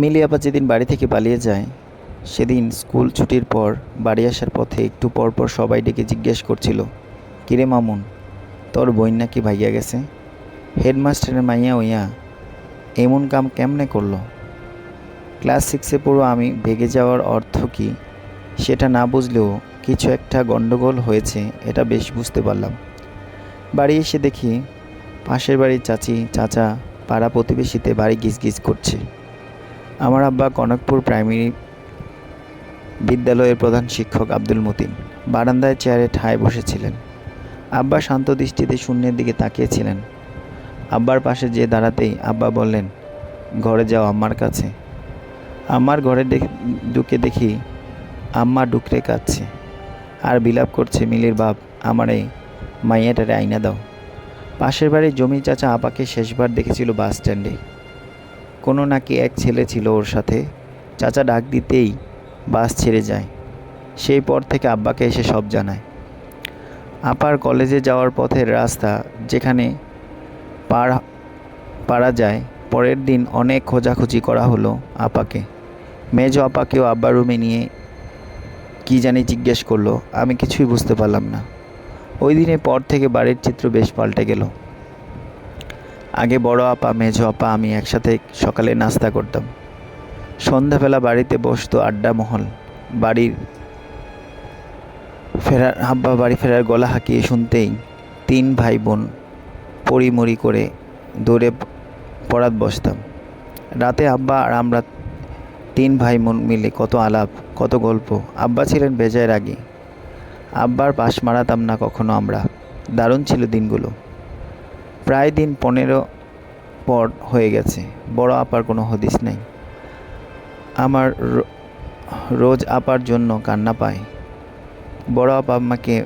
মিলি আপা যেদিন বাড়ি থেকে পালিয়ে যায়, সেদিন স্কুল ছুটির পর বাড়ি আসার পথে একটু পর পর সবাই ডেকে জিজ্ঞেস করছিল, কিরে মামুন, তোর বইন নাকি ভাইয়া গেছে? হেডমাস্টারের মাইয়া ওইয়া, এমন কাম কেমনে করল? ক্লাস সিক্সে পুরো আমি ভেগে যাওয়ার অর্থ কি, সেটা না বুঝলেও কিছু একটা গণ্ডগোল হয়েছে, এটা বেশ বুঝতে পারলাম। বাড়ি এসে দেখি পাশের বাড়ির চাচি, চাচা পাড়া প্রতিবেশীতে বাড়ি গিজ গিজ করছে। আমার আব্বা কনকপুর প্রাইমারি বিদ্যালয়ের প্রধান শিক্ষক আব্দুল মতিন। বারান্দায় চেয়ারে ঠায় বসেছিলেন। আব্বা শান্ত দৃষ্টিতে শূন্যের দিকে তাকিয়েছিলেন। আব্বার পাশে যে দাঁড়াতেই আব্বা বললেন, ঘরে যাও আম্মার কাছে। আমার ঘরে ঢুকে দেখি আম্মা ডুকরে কাঁদছে। আর বিলাপ করছে, মিলির বাপ, আমার এই মাইয়াটারে আইনা দাও। পাশের বাড়ির জমি চাচা আপাকে শেষবার দেখেছিল বাস স্ট্যান্ডে কোনো নাকি এক ছেলে ছিল ওর সাথে। চাচা ডাক দিতেই বাস ছেড়ে যায়। সেই পর থেকে আব্বাকে এসে সব জানায়। আপার কলেজে যাওয়ার পথের রাস্তা যেখানে পার পারা যায়, পরের দিন অনেক খোঁজাখুঁজি করা হলো আপাকে। মেজ আপাকেও আব্বার রুমে নিয়ে কি জানি জিজ্ঞেস করল, আমি কিছুই বুঝতে পারলাম না। ওই দিনের পর থেকে বাড়ির চিত্র বেশ পাল্টে গেল। আগে বড় আপা মেজ আপা, আমি একসাথে সকালে নাস্তা করতাম। সন্ধ্যাবেলা বাড়িতে বসতো আড্ডা মহল। বাড়ির ফেরার হাব্বা, বাড়ি ফেরার গলা হাঁকিয়ে শুনতেই তিন ভাই বোন পড়িমড়ি করে দৌড়ে পড়াত বসতাম। রাতে আব্বা আর আমরা তিন ভাই বোন মিলে কত আলাপ, কত গল্প। আব্বা ছিলেন বেজায় রাগী। আব্বার পাশ মারাতাম না কখনো আমরা। দারুণ ছিল দিনগুলো। প্রায় দিন পনেরো পর হয়ে গেছে। বড় আপার কোনো হদিস নেই। আমার রোজ আপার জন্য কান্না পায়। বড় আপা আমাকে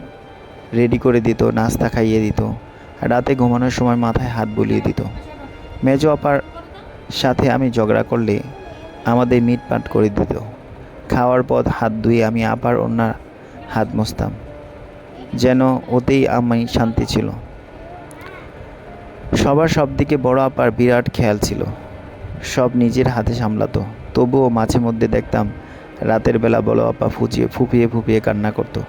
রেডি করে দিত, নাস্তা খাইয়ে দিত, রাতে ঘুমানোর সময় মাথায় হাত বুলিয়ে দিত। মেজ আপার সাথে আমি ঝগড়া করলে আমাদের মিটপাট করে দিত। খাওয়ার পর হাত ধুয়ে আমি আপার ওনার হাত মুছতাম। যেন ওতেই আমি শান্তি ছিল। সবার সব দিকে বড় আপার বিরাট খেয়াল ছিল। সব নিজের হাতে সামলাতো। তবুও মাঝে মধ্যে দেখতাম, রাতের বেলা বড় আপা ফুচিয়ে ফুপিয়ে ফুপিয়ে কান্না করতো।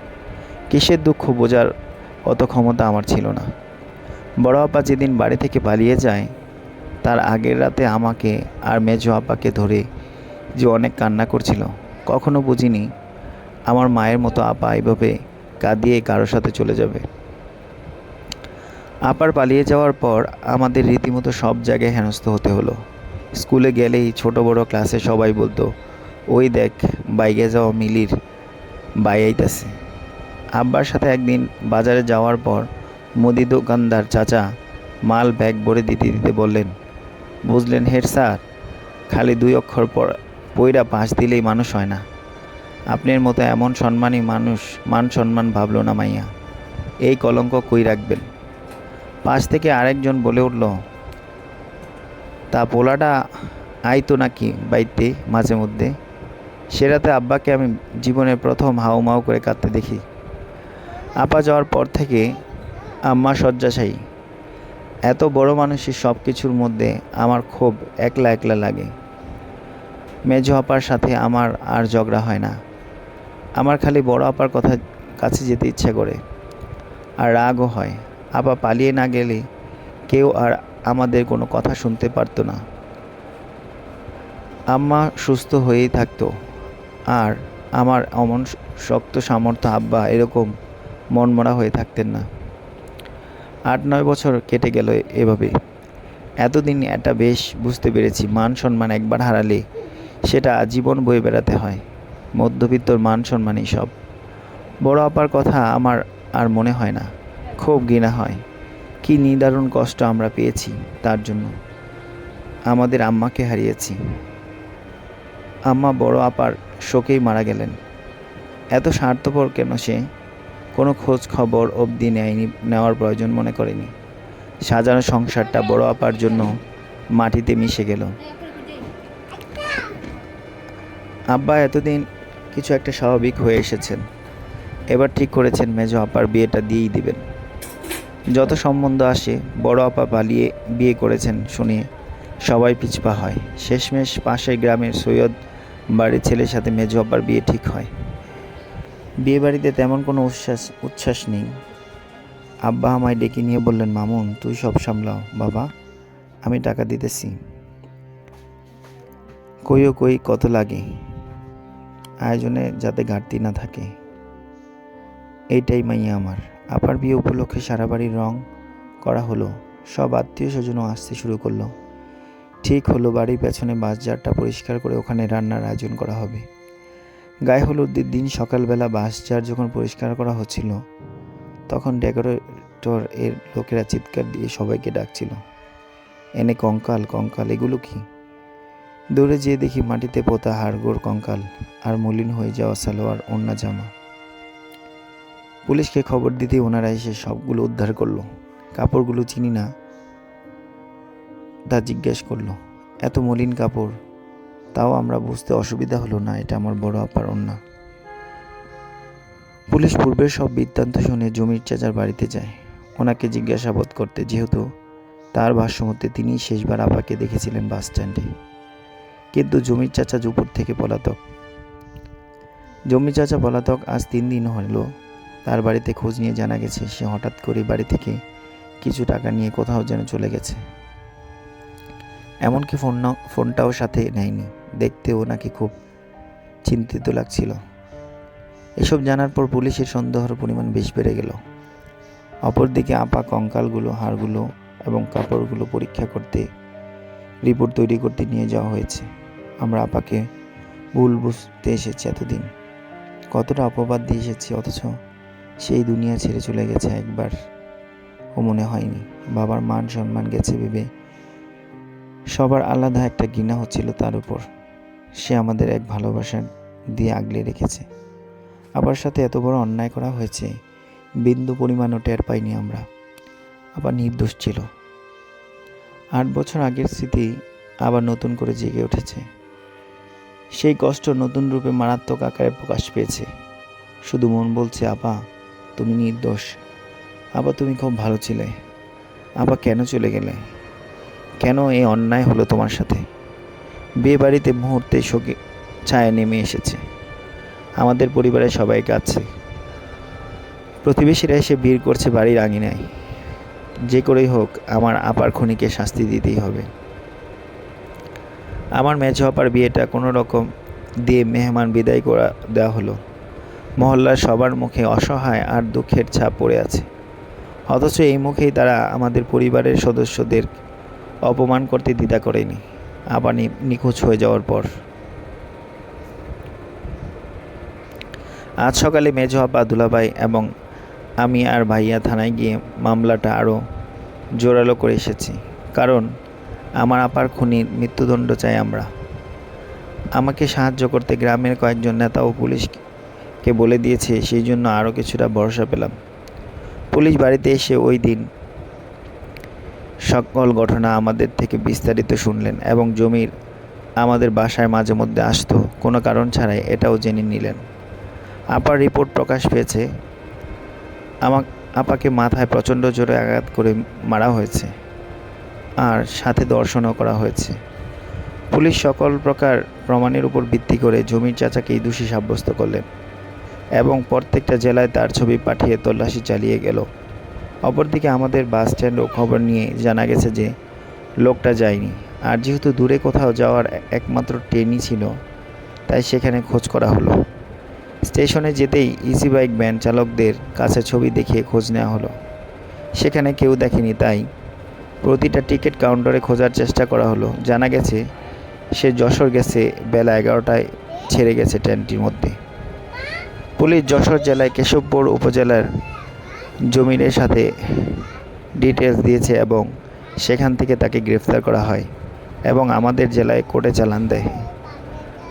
কিসের দুঃখ বোঝার অত ক্ষমতা আমার ছিল না। বড় আপা যেদিন বাড়ি থেকে পালিয়ে যায়, তার আগের রাতে আমাকে আর মেজো আপাকে ধরে যে অনেক কান্না করছিল, কখনো বুঝিনি। আমার মায়ের মতো আপা এভাবে কাঁদিয়ে কারোর সাথে চলে যাবে। আপার পালিয়ে যাওয়ার পর আমাদের রীতিমতো সব জায়গায় হেনস্থ হতে হলো। স্কুলে গেলেই ছোট বড় ক্লাসে সবাই বলতো, ওই দেখ বাইকে যাওয়া মিলির বাই আব্বার সাথে একদিন বাজারে যাওয়ার পর মুদি দোকানদার চাচা মাল ব্যাগ ভরে দিতে দিতে বললেন, বুঝলেন হেড স্যার, খালি দুই অক্ষর পর পইরা পাশ দিলেই মানুষ হয় না। আপনার মতো এমন সম্মানী মানুষ মান সম্মান ভাবলো না মাইয়া। এই কলঙ্ক কই রাখবেন? পাশ থেকে আরেকজন বলে উঠল, তা পোলাটা আইতো নাকি বাইতে মাঝে মধ্যে? সেরাতে আব্বাকে আমি জীবনের প্রথম হাউমাউ করে কাঁদতে দেখি। আপা যাওয়ার পর থেকে আম্মা শয্যাশায়ী। এত বড় মানুষের সব কিছুর মধ্যে আমার খুব একলা একলা লাগে। মেজো আপার সাথে আমার আর ঝগড়া হয় না। আমার খালি বড় আপার কথা কাছে যেতে ইচ্ছা করে। আর রাগও হয়। আপা পালিয়ে না গেলে কেউ আর আমাদের কোনো কথা শুনতে পারতো না। আম্মা সুস্থ হয়েই থাকতো। আর আমার অমন শক্ত সামর্থ্য আব্বা এরকম মনমরা হয়ে থাকতেন না। আট, নয় বছর কেটে গেল এভাবে। এতদিন এটা বেশ বুঝতে পেরেছি মান সম্মান একবার হারালে সেটা আজীবন বয়ে বেড়াতে হয়। মধ্যবিত্তর মান সম্মানই সব। বড় আপার কথা আমার আর মনে হয় না। খুব ঘৃণা হয়। কি নিদারুণ কষ্ট আমরা পেয়েছি তার জন্য। আমাদের আম্মাকে হারিয়েছি। আম্মা বড় আপার শোকেই মারা গেলেন। এত স্বার্থপর কেন সে? কোনো খোঁজ খবর অবধি নেয়নি, নেওয়ার প্রয়োজন মনে করেনি। সাজানো সংসারটা বড় আপার জন্য মাটিতে মিশে গেল। আব্বা এতদিন কিছু একটা স্বাভাবিক হয়ে এসেছেন। এবার ঠিক করেছেন মেজো আপার বিয়েটা দিয়েই দিবেন। যত সম্বন্ধ আসে, বড় আপা পালিয়ে বিয়ে করেছেন শুনে সবাই পিছপা হয়। শেষমেশ পাশের গ্রামের সৈয়দ বাড়ির ছেলের সাথে মেজো আব্বার বিয়ে ঠিক হয়। বিয়ে বাড়িতে তেমন কোনো উচ্ছ্বাস উচ্ছ্বাস নেই। আব্বা আমায় ডেকে নিয়ে বললেন, মামুন, তুই সব সামলাও, বাবা, আমি টাকা দিতেছি। কইও কই, কত লাগে? আয়োজনে যাতে ঘাটতি না থাকে। এইটাই মাইয়া আমার। আপার বিয়ে উপলক্ষে সারা বাড়ির রং করা হলো। সব আত্মীয় স্বজনও আসতে শুরু করল। ঠিক হলো, বাড়ির পেছনে বাসজারটা পরিষ্কার করে ওখানে রান্নার আয়োজন করা হবে। গায়ে হলুদের দিন সকালবেলা বাসজার যখন পরিষ্কার করা হচ্ছিল, তখন ডেকোরেটর এর লোকেরা চিৎকার দিয়ে সবাইকে ডাকছিল। এনে কঙ্কাল কঙ্কাল, এগুলো কি? দৌড়ে যেয়ে দেখি মাটিতে পোতা হাড়গোড় কঙ্কাল আর মলিন হয়ে যাওয়া সালোয়ার ওন্না জামা। পুলিশকে খবর দিতে ওনারা এসে সবগুলো উদ্ধার করল। কাপড়গুলো চিনি না। তা জিজ্ঞেস করল, এত মলিন কাপড়, তাও আমরা বুঝতে অসুবিধা হলো না, এটা আমার বড় আপার অন্যা পুলিশ পূর্বের সব বৃত্তান্ত শুনে জমির চাচার বাড়িতে যায়। ওনাকে জিজ্ঞাসাবাদ করতে, যেহেতু তার ভাষ্যমতে তিনি শেষবার আপাকে দেখেছিলেন বাস স্ট্যান্ডে। কিন্তু জমির চাচা জুপুর থেকে পলাতক। জমি চাচা পলাতক আজ তিন দিন হলো তার বাড়িতে খোঁজ নিয়ে জানা গেছে সে হঠাৎ করে বাড়ি থেকে কিছু টাকা নিয়ে কোথাও যেন চলে গেছে। এমনকি ফোন ফোনটাও সাথে নেয়নি। দেখতেও নাকি খুব চিন্তিত লাগছিল। এসব জানার পর পুলিশের সন্দেহের পরিমাণ বেশ বেড়ে গেল। অপরদিকে আপা কঙ্কালগুলো, হাড়গুলো এবং কাপড়গুলো পরীক্ষা করতে রিপোর্ট তৈরি করতে নিয়ে যাওয়া হয়েছে। আমরা আপাকে ভুল বুঝতে এসেছি এতদিন। কতটা অপবাদ দিয়ে এসেছি, অথচ সেই দুনিয়া ছেড়ে চলে গেছে একবার। ও মনে হয়নি। বাবার মান সম্মান গেছে ভেবে। সবার আলাদা একটা ঘৃণা হচ্ছিল তার উপর। সে আমাদের এক ভালোবাসা দিয়ে আগলে রেখেছে। আবার সাথে এত বড় অন্যায় করা হয়েছে। বিন্দু পরিমাণও টের পাইনি আমরা। আবার নির্দোষ ছিল। আট বছর আগের স্মৃতি আবার নতুন করে জেগে উঠেছে। সেই কষ্ট নতুন রূপে মারাত্মক আকারে প্রকাশ পেয়েছে। শুধু মন বলছে, আপা তুমি নির্দোষ। আপা তুমি খুব ভালো ছিলে। আপা কেন চলে গেলে? কেন এই অন্যায় হলো তোমার সাথে? বিয়ে বাড়িতে মুহূর্তে শোকে ছায়া নেমে এসেছে। আমাদের পরিবারের সবাই কাছে প্রতিবেশীরা এসে ভিড় করছে বাড়ির আঙিনায়। যে করেই হোক, আমার আপার খুনিকে শাস্তি দিতেই হবে। আমার মেঝো আপার বিয়েটা কোনো রকম দিয়ে মেহমান বিদায় করা দেওয়া হলো। মহল্লার সবার মুখে অসহায় আর দুঃখের ছাপ পড়ে আছে। অথচ এই মুখেই তারা আমাদের পরিবারের সদস্যদের অপমান করতে দ্বিধা করেনি। আবার নিখোঁজ হয়ে যাওয়ার পর। আজ সকালে মেজো আপা দুলাভাই এবং আমি আর ভাইয়া থানায় গিয়ে মামলাটা আরও জোরালো করে এসেছি। কারণ আমার আপার খুনির মৃত্যুদণ্ড চাই আমরা। আমাকে সাহায্য করতে গ্রামের কয়েকজন নেতা ও পুলিশকে বলে দিয়েছে, সেই জন্য আরও কিছুটা ভরসা পেলাম। পুলিশ বাড়িতে এসে ওই দিন সকল ঘটনা আমাদের থেকে বিস্তারিত শুনলেন এবং জমির আমাদের বাসায় মাঝে মধ্যে আসতো, কোনো কারণ ছাড়াই এটাও জেনে নিলেন। আপার রিপোর্ট প্রকাশ পেয়েছে আমা আপাকে মাথায় প্রচণ্ড জোরে আঘাত করে মারা হয়েছে আর সাথে দর্শনও করা হয়েছে। পুলিশ সকল প্রকার প্রমাণের উপর ভিত্তি করে জমির চাচাকেই দোষী সাব্যস্ত করলেন। এবং প্রত্যেকটা জেলায় তার ছবি পাঠিয়ে তল্লাশি চালিয়ে গেল। অপরদিকে আমাদের বাস স্ট্যান্ডও খবর নিয়ে জানা গেছে যে, লোকটা যায়নি। আর যেহেতু দূরে কোথাও যাওয়ার একমাত্র ট্রেনই ছিল, তাই সেখানে খোঁজ করা হলো। স্টেশনে যেতেই ইজি বাইক ভ্যান চালকদের কাছে ছবি দেখিয়ে খোঁজ নেওয়া হলো। সেখানে কেউ দেখেনি, তাই প্রতিটা টিকিট কাউন্টারে খোঁজার চেষ্টা করা হলো। জানা গেছে, সে যশোর গেছে বেলা এগারোটায়, ছেড়ে গেছে ট্রেনটির মধ্যে। পুলিশ যশোর জেলায় কেশবপুর উপজেলার জমিনের সাথে ডিটেলস দিয়েছে এবং সেখান থেকে তাকে গ্রেফতার করা হয় এবং আমাদের জেলায় কোর্টে চালান দেয়।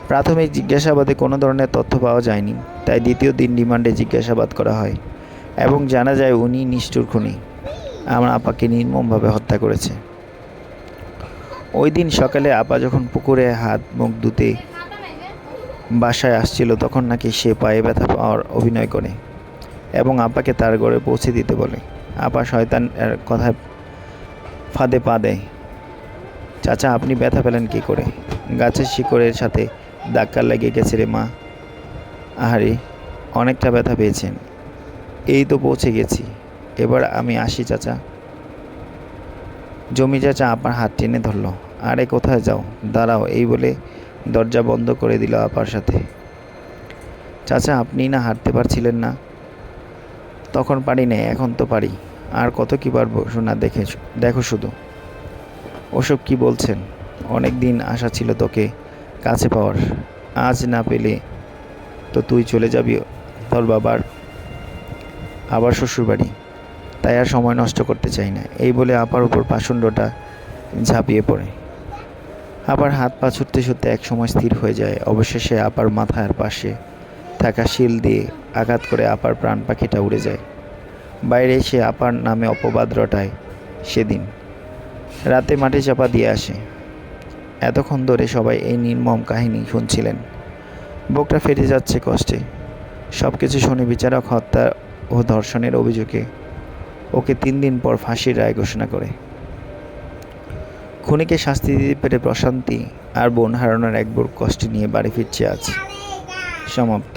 প্রাথমিক জিজ্ঞাসাবাদে কোনো ধরনের তথ্য পাওয়া যায়নি, তাই দ্বিতীয় দিন রিমান্ডে জিজ্ঞাসাবাদ করা হয় এবং জানা যায় উনি নিষ্ঠুর খুনি। আমার আপাকে নির্মমভাবে হত্যা করেছে। ওই দিন সকালে আপা যখন পুকুরে হাত মুখ ধুতে বাসায় আসছিল তখন নাকি সে পায়ে ব্যথা পাওয়ার অভিনয় করে এবং আপাকে তার ঘরে পৌঁছে দিতে বলে। আপা শয়তান কথায় ফাঁদে পা দেয়। চাচা, আপনি ব্যথা পেলেন কি করে? গাছের শিকড়ের সাথে ধাক্কা লেগে গেছে রে মা। আহারে, অনেকটা ব্যথা পেয়েছেন। এই তো পৌঁছে গেছি। এবার আমি আসি চাচা। জমি চাচা আপার হাত টেনে ধরলো। আরে, কোথায় যাও? দাঁড়াও, এই বলে দরজা বন্ধ করে দিল আপার সাথে। চাচা, আপনি না হাঁটতে পারছিলেন না? তখন পারি নাই, এখন তো পারি। আর কত কি পারব শোনা দেখে দেখো শুধু। ওসব কি বলছেন? অনেক দিন আশা ছিল তোকে কাছে পাওয়ার। আজ না পেলে তো তুই চলে যাবি তোর বাবার। আবার শ্বশুরবাড়ি। তাই আর সময় নষ্ট করতে চাই না। এই বলে আপার উপর পাশুণ্ডটা ঝাঁপিয়ে পড়ে। আবার হাত পা ছুটতে ছুটতে এক সময় স্থির হয়ে যায়। অবশেষে আপার মাথার পাশে থাকা শিল দিয়ে আঘাত করে আপার প্রাণ পাখিটা উড়ে যায়। বাইরে এসে আপার নামে অপবাদ রটায় সেদিন। রাতে মাটি চাপা দিয়ে আসে। এতক্ষণ ধরে সবাই এই নির্মম কাহিনী শুনছিলেন। বুকটা ফেটে যাচ্ছে কষ্টে। সব কিছু শুনে বিচারক হত্যা ও ধর্ষণের অভিযোগে ওকে তিন দিন পর ফাঁসির রায় ঘোষণা করে। খুনিকে শাস্তি দিতে পেরে প্রশান্তি আর বোন হারানোর এক বুক কষ্ট নিয়ে বাড়ি ফিরছে আজ। সমাপ্ত।